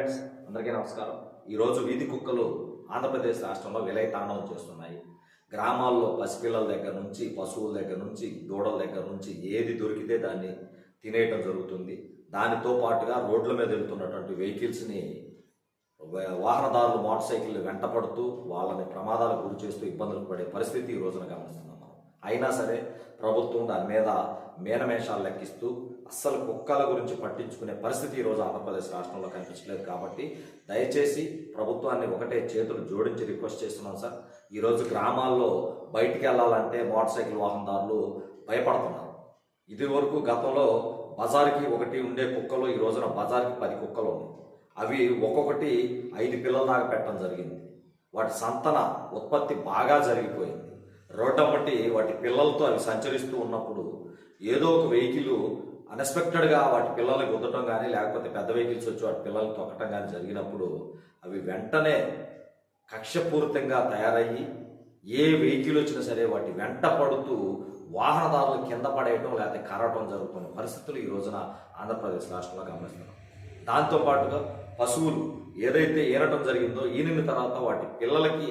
Friends అందరికీ నమస్కారం. ఈరోజు వీధి కుక్కలు ఆంధ్రప్రదేశ్ రాష్ట్రంలో విలయ తాండవం చేస్తున్నాయి. గ్రామాల్లో పసిపిల్లల దగ్గర నుంచి పశువుల దగ్గర నుంచి దూడల దగ్గర నుంచి ఏది దొరికితే దాన్ని తినేయటం జరుగుతుంది. దానితో పాటుగా రోడ్ల మీద వెళ్తున్నటువంటి వెహికల్స్ని వాహనదారులు మోటార్ సైకిల్ వెంటపడుతూ వాళ్ళని ప్రమాదాలకు గురి చేస్తూ ఇబ్బందులు పడే పరిస్థితి ఈ రోజున గమనిస్తున్నాం. అయినా సరే ప్రభుత్వం దాని మీద మేనమేషాలు లెక్కిస్తూ అస్సలు కుక్కల గురించి పట్టించుకునే పరిస్థితి ఈ రోజు ఆంధ్రప్రదేశ్ రాష్ట్రంలో కనిపించలేదు కాబట్టి దయచేసి ప్రభుత్వాన్ని ఒకటే చేతులు జోడించి రిక్వెస్ట్ చేస్తున్నాం సార్. ఈరోజు గ్రామాల్లో బయటికి వెళ్ళాలంటే మోటార్ సైకిల్ వాహనదారులు భయపడుతున్నారు. ఇది వరకు గతంలో బజార్కి ఒకటి ఉండే కుక్కలు ఈ రోజున బజార్కి పది కుక్కలు ఉన్నాయి. అవి ఒక్కొక్కటి ఐదు పిల్లల దాకా పెట్టడం జరిగింది. వాటి సంతన ఉత్పత్తి బాగా జరిగిపోయింది. రోడ్డమ్మటి వాటి పిల్లలతో అవి సంచరిస్తూ ఉన్నప్పుడు ఏదో ఒక వెహికల్ అన్ఎక్స్పెక్టెడ్గా వాటి పిల్లల్ని గుద్దటం కానీ లేకపోతే పెద్ద వెహికల్స్ వచ్చి వాటి పిల్లల్ని తొక్కటం కానీ జరిగినప్పుడు అవి వెంటనే కక్షపూరితంగా తయారయ్యి ఏ వెహికల్ వచ్చినా సరే వాటి వెంట పడుతూ వాహనదారులు కింద పడేయటం లేకపోతే కరవటం జరుగుతున్న పరిస్థితులు ఈ రోజున ఆంధ్రప్రదేశ్ రాష్ట్రంలో గమనిస్తున్నాం. దాంతో పాటుగా పశువులు ఏదైతే ఈనటం జరిగిందో ఈనిన తర్వాత వాటి పిల్లలకి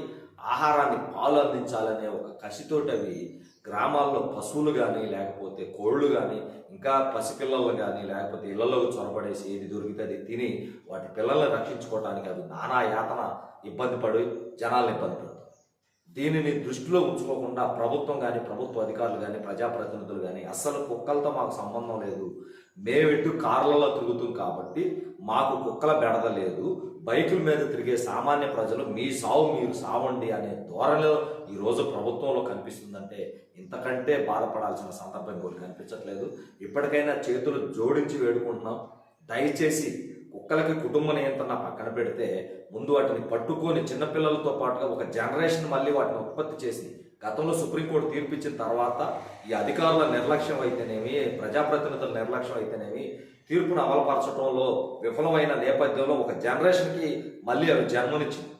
ఆహారాన్ని పాలు అందించాలనే ఒక కసితోటి అవి గ్రామాల్లో పశువులు కానీ లేకపోతే కోళ్ళు కానీ ఇంకా పసిపిల్లలు కానీ లేకపోతే ఇళ్ళలో చొరబడేసి ఏది దొరికితే అది తిని వాటి పిల్లల్ని రక్షించుకోవడానికి అవి నానా యాతన ఇబ్బంది పడి జనాలను ఇబ్బంది పడుతుంది దీనిని దృష్టిలో ఉంచుకోకుండా ప్రభుత్వం కానీ ప్రభుత్వ అధికారులు కానీ ప్రజాప్రతినిధులు కానీ అస్సలు కుక్కలతో మాకు సంబంధం లేదు. మేము ఇటు కార్లలో తిరుగుతాం కాబట్టి మాకు కుక్కల బెడద లేదు. బైకుల మీద తిరిగే సామాన్య ప్రజలు మీ సావు మీరు సావండి అనే ధోరణిలో ఈరోజు ప్రభుత్వంలో కనిపిస్తుందంటే ఇంతకంటే బాధపడాల్సిన సందర్భం కూడా కనిపించట్లేదు. ఇప్పటికైనా చేతులు జోడించి వేడుకుంటున్నాం. దయచేసి కుక్కలకి కుటుంబ నియంత్రణ పక్కన పెడితే ముందు వాటిని పట్టుకొని చిన్నపిల్లలతో పాటుగా ఒక జనరేషన్ మళ్ళీ వాటిని ఉత్పత్తి చేసి గతంలో సుప్రీంకోర్టు తీర్పిచ్చిన తర్వాత ఈ అధికారుల నిర్లక్ష్యం అయితేనేమి ప్రజాప్రతినిధుల నిర్లక్ష్యం అయితేనేమి తీర్పును అమలుపరచడంలో విఫలమైన నేపథ్యంలో ఒక జనరేషన్కి మళ్ళీ అవి జన్మనిచ్చింది.